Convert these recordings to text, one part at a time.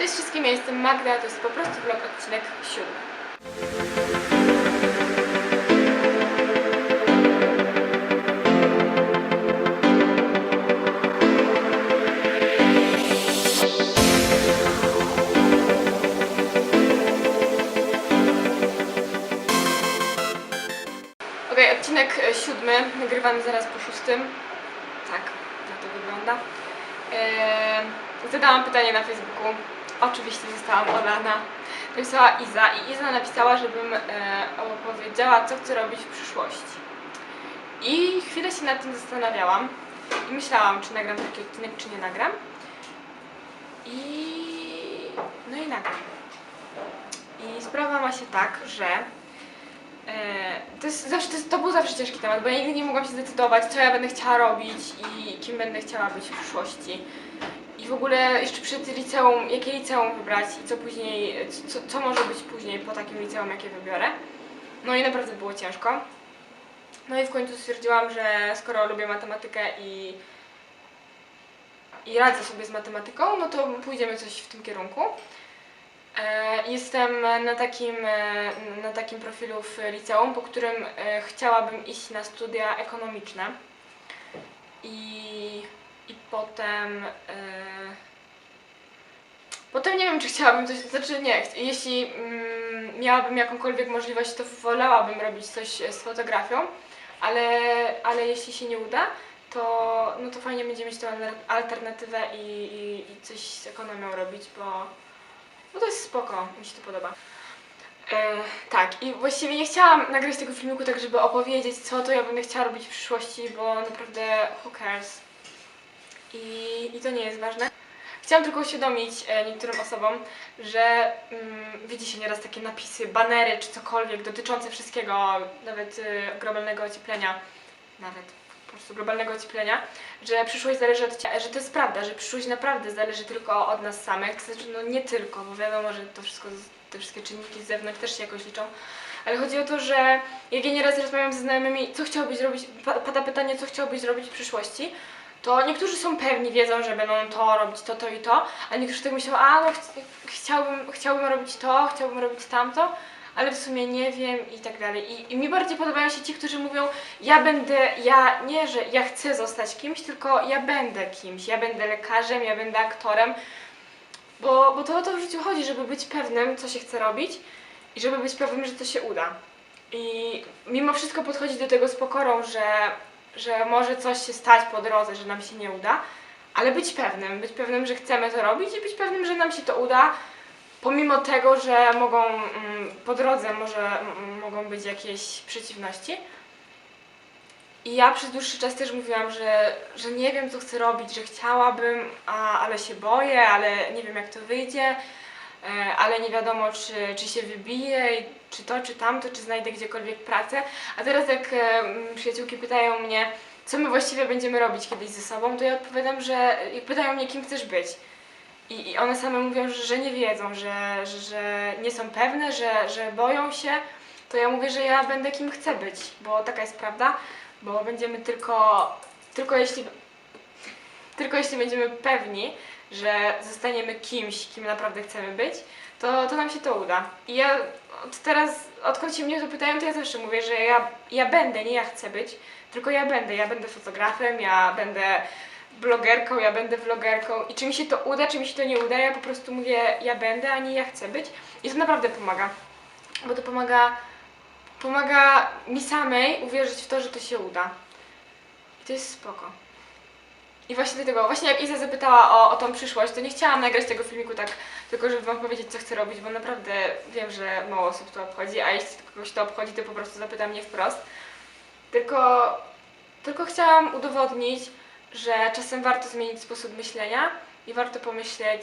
Cześć wszystkim, ja jestem Magda, to jest po prostu vlog odcinek siódmy. Okej, odcinek e, siódmy, nagrywamy zaraz po szóstym. Tak, tak to wygląda. Eee, zadałam pytanie na Facebooku. Oczywiście zostałam olana. Napisała Iza i Iza napisała, żebym e, opowiedziała, co chcę robić w przyszłości. I chwilę się nad tym zastanawiałam i myślałam, czy nagram taki odcinek, czy nie nagram. I no i nagram. I sprawa ma się tak, że E, to, jest zawsze, to, jest, to był zawsze ciężki temat, bo ja nigdy nie mogłam się zdecydować, co ja będę chciała robić i kim będę chciała być w przyszłości. I w ogóle jeszcze przed liceum, jakie liceum wybrać i co później, co, co może być później po takim liceum, jakie wybiorę. No i naprawdę było ciężko. No i w końcu stwierdziłam, że skoro lubię matematykę i, i radzę sobie z matematyką, no to pójdziemy coś w tym kierunku. E, Jestem na takim, e, na takim profilu w liceum, po którym e, chciałabym iść na studia ekonomiczne. I, i potem. e, Potem nie wiem, czy chciałabym coś. Znaczy, nie, jeśli mm, miałabym jakąkolwiek możliwość, to wolałabym robić coś z fotografią, ale, ale jeśli się nie uda, to, no to fajnie będzie mieć alter- alternatywę i, i, i coś z ekonomią robić, bo. No to jest spoko, mi się to podoba. E, tak, i właściwie nie chciałam nagrać tego filmiku tak, żeby opowiedzieć, co to ja będę chciała robić w przyszłości, bo naprawdę who cares. I, i to nie jest ważne. Chciałam tylko uświadomić e, niektórym osobom, że mm, widzi się nieraz takie napisy, banery czy cokolwiek dotyczące wszystkiego, nawet y, globalnego ocieplenia, nawet po prostu globalnego ocieplenia, że przyszłość zależy od ciebie, że to jest prawda, że przyszłość naprawdę zależy tylko od nas samych, znaczy no nie tylko, bo wiadomo, że to wszystko, te wszystkie czynniki z zewnątrz też się jakoś liczą, ale chodzi o to, że jak ja nieraz rozmawiam ze znajomymi, co chciałbyś zrobić, pa- pada pytanie, co chciałbyś zrobić w przyszłości, to niektórzy są pewni, wiedzą, że będą to robić, to, to i to, a niektórzy tak myślą, a no ch- chciałbym, chciałbym robić to, chciałbym robić tamto, ale w sumie nie wiem i tak dalej. I, I mi bardziej podobają się ci, którzy mówią, ja będę, ja nie, że ja chcę zostać kimś, tylko ja będę kimś, ja będę lekarzem, ja będę aktorem, bo, bo to o to w życiu chodzi, żeby być pewnym, co się chce robić i żeby być pewnym, że to się uda. I mimo wszystko podchodzić do tego z pokorą, że, że może coś się stać po drodze, że nam się nie uda, ale być pewnym, być pewnym, że chcemy to robić i być pewnym, że nam się to uda, pomimo tego, że mogą mm, po drodze może mm, mogą być jakieś przeciwności. I ja przez dłuższy czas też mówiłam, że, że nie wiem, co chcę robić, że chciałabym, a, ale się boję, ale nie wiem, jak to wyjdzie, ale nie wiadomo, czy, czy się wybiję, i czy to, czy tamto, czy znajdę gdziekolwiek pracę. A teraz jak e, przyjaciółki pytają mnie, co my właściwie będziemy robić kiedyś ze sobą, to ja odpowiadam, że pytają mnie, kim chcesz być. I, I one same mówią, że, że nie wiedzą, że, że, że nie są pewne, że, że boją się. To ja mówię, że ja będę kim chcę być, bo taka jest prawda, bo będziemy tylko, tylko jeśli, tylko jeśli będziemy pewni, że zostaniemy kimś, kim naprawdę chcemy być, to, to nam się to uda. I ja od teraz, odkąd się mnie to pytają, to ja zawsze mówię, że ja, ja będę, nie ja chcę być, tylko ja będę. Ja będę fotografem, ja będę blogerką, ja będę vlogerką i czy mi się to uda, czy mi się to nie uda, ja po prostu mówię ja będę, a nie ja chcę być i to naprawdę pomaga, bo to pomaga, pomaga mi samej uwierzyć w to, że to się uda i to jest spoko. I właśnie dlatego, właśnie jak Iza zapytała o, o tą przyszłość, to nie chciałam nagrać tego filmiku tak, tylko żeby wam powiedzieć, co chcę robić, bo naprawdę wiem, że mało osób to obchodzi, a jeśli kogoś to obchodzi, to po prostu zapyta mnie wprost. Tylko, tylko chciałam udowodnić, że czasem warto zmienić sposób myślenia i warto pomyśleć.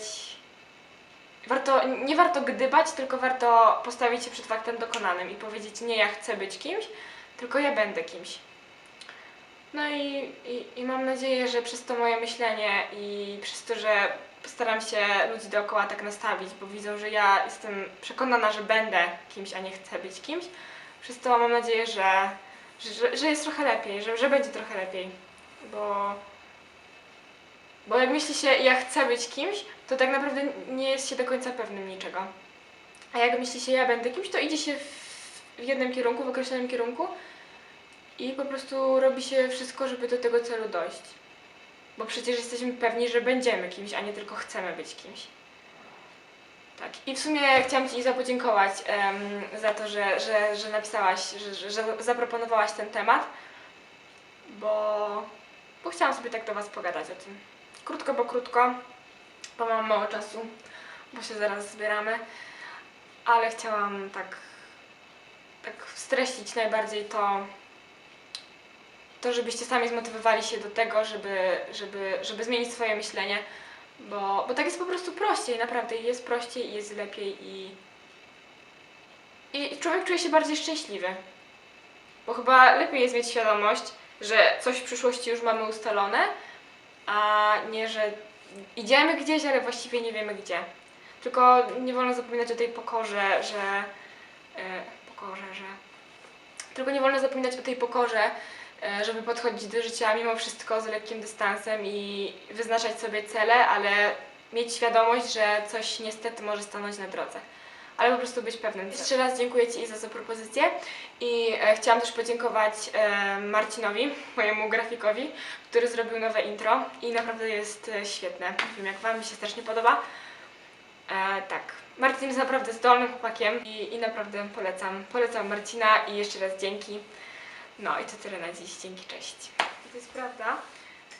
Warto, nie warto gdybać, tylko warto postawić się przed faktem dokonanym i powiedzieć: Nie, ja chcę być kimś, tylko ja będę kimś. No i, i, i mam nadzieję, że przez to moje myślenie i przez to, że postaram się ludzi dookoła tak nastawić, bo widzą, że ja jestem przekonana, że będę kimś, a nie chcę być kimś, przez to mam nadzieję, że, że, że jest trochę lepiej, że, że będzie trochę lepiej, bo Bo jak myśli się, ja chcę być kimś, to tak naprawdę nie jest się do końca pewnym niczego. A jak myśli się, ja będę kimś, to idzie się w jednym kierunku, w określonym kierunku i po prostu robi się wszystko, żeby do tego celu dojść. Bo przecież jesteśmy pewni, że będziemy kimś, a nie tylko chcemy być kimś. Tak. I w sumie chciałam Ci Iza podziękować za to, że, że, że napisałaś, że, że, że zaproponowałaś ten temat, bo, bo chciałam sobie tak do Was pogadać o tym. Krótko, bo krótko, bo mam mało czasu, bo się zaraz zbieramy, ale chciałam tak, tak streścić najbardziej to, to, żebyście sami zmotywowali się do tego, żeby, żeby, żeby zmienić swoje myślenie, bo, bo tak jest po prostu prościej, naprawdę jest prościej i jest lepiej i, i człowiek czuje się bardziej szczęśliwy. Bo chyba lepiej jest mieć świadomość, że coś w przyszłości już mamy ustalone, a nie, że idziemy gdzieś, ale właściwie nie wiemy gdzie. Tylko nie wolno zapominać o tej pokorze, że. E, pokorze, że. Tylko nie wolno zapominać o tej pokorze, żeby podchodzić do życia mimo wszystko z lekkim dystansem i wyznaczać sobie cele, ale mieć świadomość, że coś niestety może stanąć na drodze. Ale po prostu być pewnym. Jeszcze raz dziękuję Ci Iza za propozycję i e, chciałam też podziękować e, Marcinowi, mojemu grafikowi, który zrobił nowe intro i naprawdę jest e, świetne. Wiem jak Wam mi się strasznie podoba. E, tak, Marcin jest naprawdę zdolnym chłopakiem i, i naprawdę polecam. Polecam Marcina i jeszcze raz dzięki. No i to tyle na dziś. Dzięki, cześć. To jest prawda,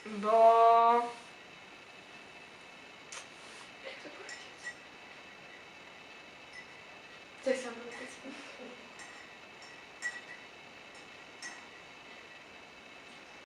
bo...